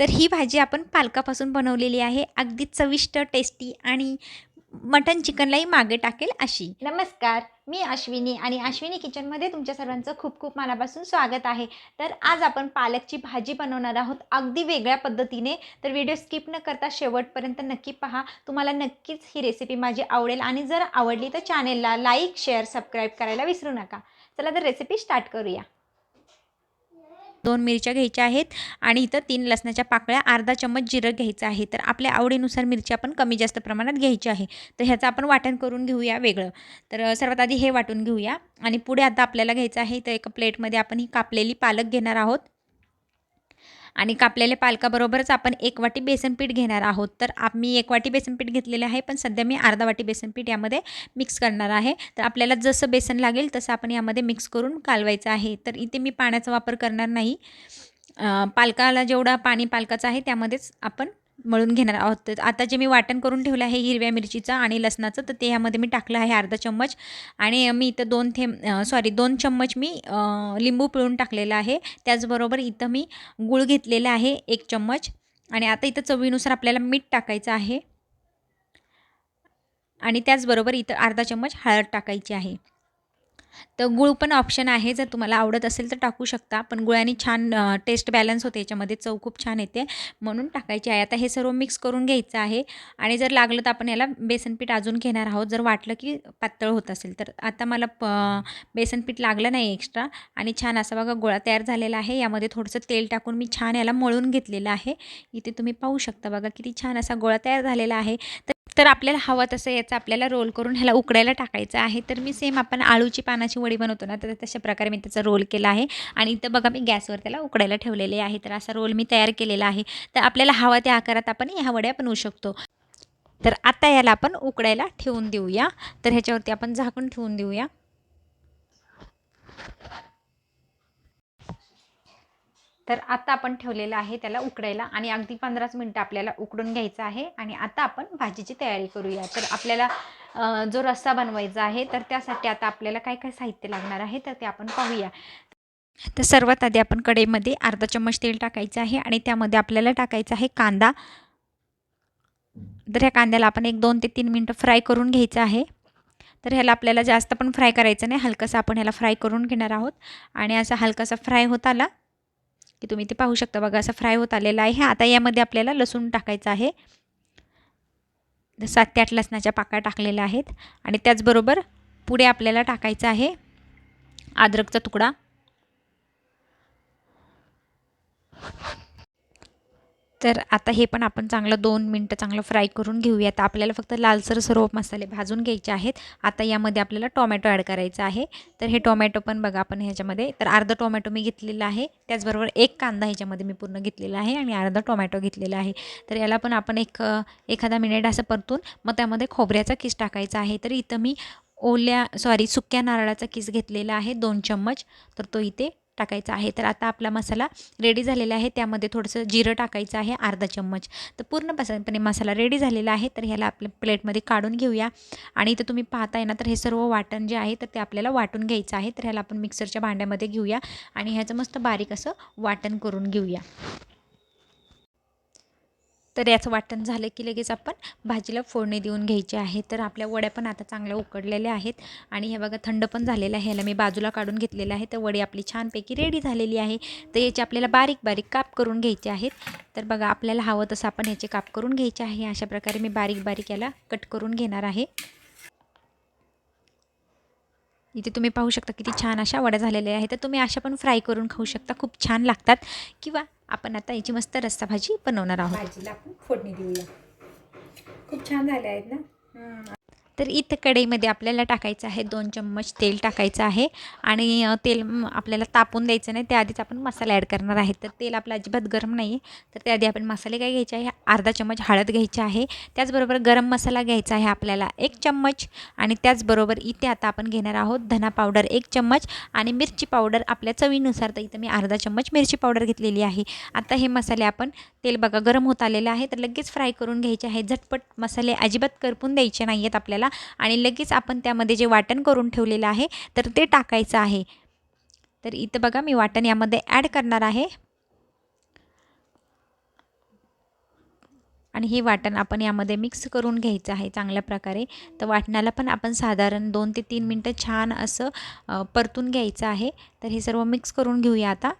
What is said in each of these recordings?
तर ही भाजी आपण पालकापासून बनवलेली आहे. अगदी चविष्ट टेस्टी आणि मटन चिकनलाही मागे टाकेल अशी. नमस्कार मी अश्विनी आणि अश्विनी किचनमध्ये तुमच्या सर्वांचं खूप खूप मनापासून स्वागत आहे. तर आज आपण पालकची भाजी बनवणार आहोत अगदी वेगळ्या पद्धतीने. तर व्हिडिओ स्किप न करता शेवटपर्यंत नक्की पहा. तुम्हाला नक्कीच ही रेसिपी माझी आवडेल आणि जर आवडली तर चॅनेलला लाईक शेअर सबस्क्राईब करायला विसरू नका. चला तर रेसिपी स्टार्ट करूया. दोन मिरच्या घ्यायच्या आहेत आणि इथं तीन लसणाच्या पाकळ्या अर्धा चम्मच जिरं घ्यायचं आहे. तर आपल्या आवडीनुसार मिरची आपण कमी जास्त प्रमाणात घ्यायची आहे. तर ह्याचं आपण वाटण करून घेऊया वेगळं. तर सर्वात आधी हे वाटून घेऊया. आणि पुढे आता आपल्याला घ्यायचं आहे तर एका प्लेटमध्ये आपण ही कापलेली पालक घेणार आहोत. आणि कापलेल्या पालकाबरोबरच आपण एक वाटी बेसनपीठ घेणार आहोत. तर मी एक वाटी बेसनपीठ घेतलेले आहे पण सध्या मी अर्धा वाटी बेसनपीठ यामध्ये मिक्स करणार आहे. तर आपल्याला जसं बेसन लागेल तसं आपण यामध्ये मिक्स करून कालवायचं आहे. तर इथे मी पाण्याचा वापर करणार नाही. पालकाला जेवढा पाणी पालकाचं आहे त्यामध्येच आपण मळून घेणार आहोत. तर आता जे मी वाटण करून ठेवलं आहे हिरव्या मिरचीचं आणि लसणाचं तर ते ह्यामध्ये मी टाकलं आहे अर्धा चम्मच. आणि मी इथं दोन थेंब सॉरी दोन चम्मच मी लिंबू पिळून टाकलेलं आहे. त्याचबरोबर इथं मी गूळ घेतलेला आहे एक चम्मच. आणि आता इथं चवीनुसार आपल्याला मीठ टाकायचं आहे. आणि त्याचबरोबर इथं अर्धा चम्मच हळद टाकायची आहे. तर गुळ पण ऑप्शन आहे. जर तुम्हाला आवडत असेल तर टाकू शकता. पण गुळाने छान टेस्ट बॅलन्स होते याच्यामध्ये. चव खूप छान येते. म्हणून टाकायची आहे. आता हे सर्व मिक्स करून घ्यायचं आहे. आणि जर लागलं तर आपण याला बेसनपीठ अजून घेणार आहोत. जर वाटलं की पातळ होत असेल तर. आता मला प बेसनपीठ लागलं नाही एक्स्ट्रा आणि छान असा बघा गोळा तयार झालेला आहे. यामध्ये थोडंसं तेल टाकून मी छान याला मळून घेतलेलं आहे. इथे तुम्ही पाहू शकता बघा किती छान असा गोळा तयार झालेला आहे. तर तर आपल्याला हवं तसं याचं आपल्याला रोल करून ह्याला उकडायला टाकायचं आहे. तर मी सेम आपण आळूची पानाची वडी बनवतो ना तर तशा प्रकारे मी त्याचा रोल केला आहे. आणि इथं बघा मी गॅसवर त्याला उकडायला ठेवलेले आहे. तर असा रोल मी तयार केलेला आहे. तर आपल्याला हवा त्या आकारात आपण ह्या वड्या बनवू शकतो. तर आता याला आपण उकडायला ठेवून देऊया. तर ह्याच्यावरती आपण झाकून ठेवून देऊया. तर आता आपण ठेवलेलं आहे त्याला उकडायला आणि अगदी पंधराच मिनटं आपल्याला उकडून घ्यायचं आहे आणि आता आपण भाजीची तयारी करूया. तर आपल्याला जो रस्सा बनवायचा आहे तर त्यासाठी आता आपल्याला काय काय साहित्य लागणार आहे तर ते आपण पाहूया. तर सर्वात आधी आपण कढईमध्ये अर्धा चम्मच तेल टाकायचं आहे आणि त्यामध्ये आपल्याला टाकायचं आहे कांदा. तर ह्या कांद्याला आपण एक दोन ते तीन मिनटं फ्राय करून घ्यायचं आहे. तर ह्याला आपल्याला जास्त पण फ्राय करायचं नाही हलकंसं आपण ह्याला फ्राय करून घेणार आहोत. आणि असा हलकासा फ्राय होत आला की तुम्ही ते पाहू शकता. बघा असं फ्राय होत आलेला आहे. आता यामध्ये आपल्याला लसूण टाकायचं आहे. सात ते आठ लसणाच्या पाका टाकलेल्या आहेत. आणि त्याचबरोबर पुढे आपल्याला टाकायचं आहे. अद्रकचा तुकडा. तर आता हे पण आपण चांगलं दोन मिनटं चांगलं फ्राय करून घेऊया आपल्याला फक्त लालसर सर्व मसाले भाजून घ्यायचे आहेत. आता यामध्ये आपल्याला टोमॅटो ॲड करायचा आहे. तर हे टोमॅटो पण बघा आपण ह्याच्यामध्ये तर अर्धा टोमॅटो मी घेतलेला आहे. त्याचबरोबर एक कांदा ह्याच्यामध्ये मी पूर्ण घेतलेला आहे आणि अर्धा टोमॅटो घेतलेला आहे. तर याला पण आपण एक एखादा मिनिट असं परतून मग त्यामध्ये खोबऱ्याचा किस टाकायचा आहे. तर इथं मी ओल्या सॉरी सुक्या नारळाचा किस घेतलेला आहे दोन चम्मच. तर तो इथे टाकायचा आहे. तर आता आपला मसाला रेडी झालेला आहे. त्यामध्ये थोडंसं जिरं टाकायचं आहे अर्धा चम्मच. तर पूर्णपणे मसाला रेडी झालेला आहे. तर ह्याला आपल्या प्लेटमध्ये काढून घेऊया. आणि इथं तुम्ही पाहताय ना तर हे सर्व वाटण जे आहे तर ते आपल्याला वाटून घ्यायचं आहे. तर ह्याला आपण मिक्सरच्या भांड्यामध्ये घेऊया. आणि ह्याचं मस्त बारीक असं वाटण करून घेऊया. तर याचं वाटण झालं की लगेच आपण भाजीला फोडणी देऊन घ्यायची आहे. तर आपल्या वड्या पण आता चांगल्या उकडलेल्या आहेत. आणि हे बघा थंड पण झालेलं आहे. ह्याला मी बाजूला काढून घेतलेलं आहे. तर वडी आपली छानपैकी रेडी झालेली आहे. तर याचे आपल्याला बारीक बारीक काप करून घ्यायचे आहेत. तर बघा आपल्याला हवं तसं आपण याचे काप करून घ्यायचे आहे. अशा प्रकारे मी बारीक बारीक याला कट करून घेणार आहे. इथे तुम्ही पाहू शकता किती छान अशा वड्या झालेल्या आहेत. तर तुम्ही अशा पण फ्राय करून खाऊ शकता. खूप छान लागतात. किंवा आपण आता याची मस्त रस्सा भाजी बनवणार आहोत. भाजीला आपण फोडणी देऊया. खूप छान झाले आहेत ना? तर इथं कढईमध्ये आपल्याला टाकायचं आहे दोन चम्मच तेल टाकायचं आहे. आणि तेल आपल्याला तापून द्यायचं नाही. त्याआधीच आपण मसाला ॲड करणार आहे. तर तेल आपलं अजिबात गरम नाही आहे. तर त्याआधी आपण मसाले काय घ्यायचे आहे? अर्धा चम्मच हळद घ्यायची आहे. त्याचबरोबर गरम मसाला घ्यायचा आहे आपल्याला एक चम्मच. आणि त्याचबरोबर इथे आता आपण घेणार आहोत धना पावडर एक चम्मच. आणि मिरची पावडर आपल्या चवीनुसार तर इथं मी अर्धा चम्मच मिरची पावडर घेतलेली आहे. आता हे मसाले आपण तेल बघा गरम होत आलेलं आहे. तर लगेच फ्राय करून घ्यायचे आहे. झटपट मसाले अजिबात करपून द्यायचे नाही आहेत आपल्याला. आणि लगेच आपण त्यामध्ये जे वाटण करून ठेवलेलं आहे तर ते टाकायचं आहे. तर इथं बघा मी वाटण यामध्ये ॲड करणार आहे. आणि हे वाटण आपण यामध्ये मिक्स करून घ्यायचं आहे चांगल्या प्रकारे. तर वाटणाला पण आपण साधारण दोन ते तीन मिनटं छान असं परतून घ्यायचं आहे. तर हे सर्व मिक्स करून घेऊया आता.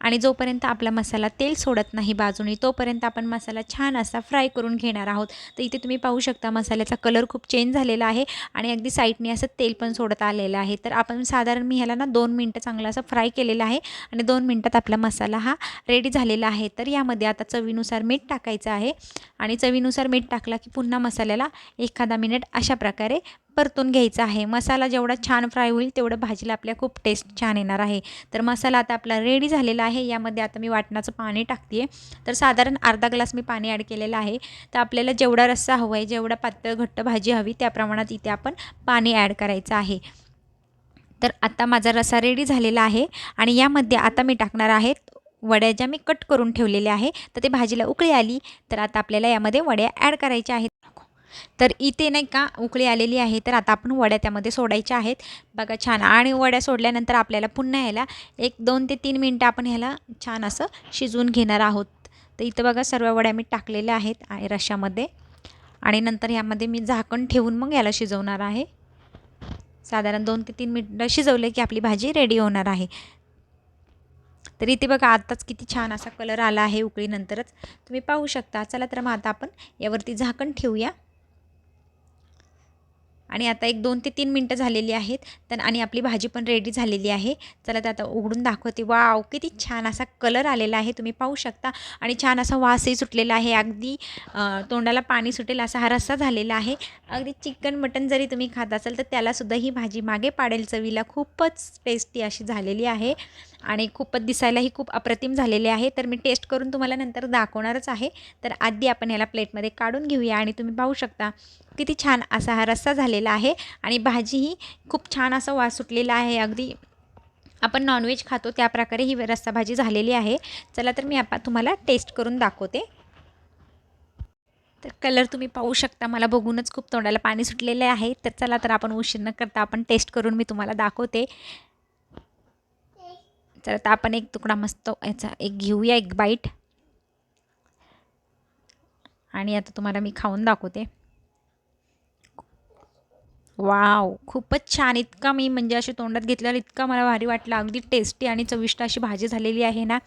आणि जोपर्यंत आपला मसाला तेल सोडत नाही बाजूनी तोपर्यंत आपण मसाला छान असा फ्राय करून घेणार आहोत. तर इथे तुम्ही पाहू शकता मसाल्याचा कलर खूप चेंज झालेला आहे आणि अगदी साईडने असं तेल पण सोडत आलेलं आहे. तर आपण साधारण मी ह्याला ना दोन मिनटं चांगला असं फ्राय केलेला आहे आणि दोन मिनटात आपला मसाला हा रेडी झालेला आहे. तर यामध्ये आता चवीनुसार मीठ टाकायचं आहे आणि चवीनुसार मीठ टाकला की पुन्हा मसाल्याला एखादा मिनिट अशा प्रकारे परतून घ्यायचा आहे. मसाला जेवढा छान फ्राय होईल तेवढं भाजीला आपल्या खूप टेस्ट छान येणार आहे. तर मसाला आता आपला रेडी झालेला आहे. यामध्ये आता मी वाटणाचं पाणी टाकते तर साधारण अर्धा ग्लास मी पाणी ॲड केलेलं आहे. तर आपल्याला जेवढा रस्सा हवा आहे जेवढा पातळ घट्ट भाजी हवी त्या प्रमाणात इथे आपण पाणी ॲड करायचं आहे. तर आता माझा रस्सा रेडी झालेला आहे. आणि यामध्ये आता मी टाकणार आहे वड्या ज्या मी कट करून ठेवलेल्या आहे तर ते भाजीला उकळी आली. तर आता आपल्याला यामध्ये वड्या ॲड करायच्या आहेत. तर इथे नाही का उकळी आलेली आहे. तर आता आपण वड्या त्यामध्ये सोडायच्या आहेत. बघा छान. आणि वड्या सोडल्यानंतर आपल्याला पुन्हा ह्याला एक दोन ते तीन मिनटं आपण ह्याला छान असं शिजवून घेणार आहोत. तर इथं बघा सर्व वड्या मी टाकलेल्या आहेत आणि रश्श्यामध्ये आणि नंतर ह्यामध्ये मी झाकण ठेवून मग याला शिजवणार आहे. साधारण दोन ते तीन मिनटं शिजवले की आपली भाजी रेडी होणार आहे. तर इथे बघा आत्ताच किती छान असा कलर आला आहे उकळीनंतरच. तुम्ही पाहू शकता. चला तर मग आता आपण यावरती झाकण ठेवूया. आणि आता एक दोन ते तीन मिनटं झालेली आहेत. तर आणि आपली भाजी पण रेडी झालेली आहे. चला तर आता उघडून दाखवते. वाव किती छान असा कलर आलेला आहे. तुम्ही पाहू शकता. आणि छान असा वासही सुटलेला आहे. अगदी तोंडाला पाणी सुटेल असा हा रस्सा झालेला आहे. अगदी चिकन मटन जरी तुम्ही खात असाल तर त्यालासुद्धा ही भाजी मागे पाडेल चवीला. खूपच टेस्टी अशी झालेली आहे. आणि खूपच दिसायलाही खूप अप्रतिम झालेले आहे. तर मी टेस्ट करून तुम्हाला नंतर दाखवणारच आहे. तर आधी आपण ह्याला प्लेटमध्ये काढून घेऊया आणि तुम्ही पाहू शकता किती छान असा हा रस्सा झालेला आहे. आणि भाजीही खूप छान असा वास सुटलेला आहे. अगदी आपण नॉनव्हेज खातो त्याप्रकारे ही रस्सा भाजी झालेली आहे. चला तर मी आता तुम्हाला टेस्ट करून दाखवते. तर कलर तुम्ही पाहू शकता. मला बघूनच खूप तोंडाला पाणी सुटलेले आहे. तर चला तर आपण उशीर न करता आपण टेस्ट करून मी तुम्हाला दाखवते. तर आता आपण एक तुकडा मस्त याचा एक घेऊया एक बाईट आणि आता तुम्हाला मी खाऊन दाखवते. वाव खूपच छान. इतका मी म्हणजे अशी तोंडात घेतल्यावर इतका मला भारी वाटला. अगदी टेस्टी आणि चविष्ट अशी भाजी झालेली आहे ना.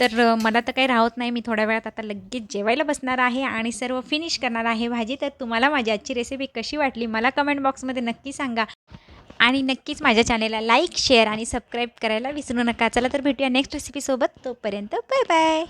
तर मला तर काही राहत नाही. मी थोड्या वेळात आता लगेच जेवायला बसणार आहे आणि सर्व फिनिश करणार आहे भाजी. तर तुम्हाला माझी आजची रेसिपी कशी वाटली? मला कमेंट बॉक्समध्ये नक्की सांगा. आणि नक्कीच माझ्या चॅनेलला लाईक शेअर आणि सबस्क्राईब करायला विसरू नका. चला तर भेटूया नेक्स्ट रेसिपीसोबत तोपर्यंत बाय बाय.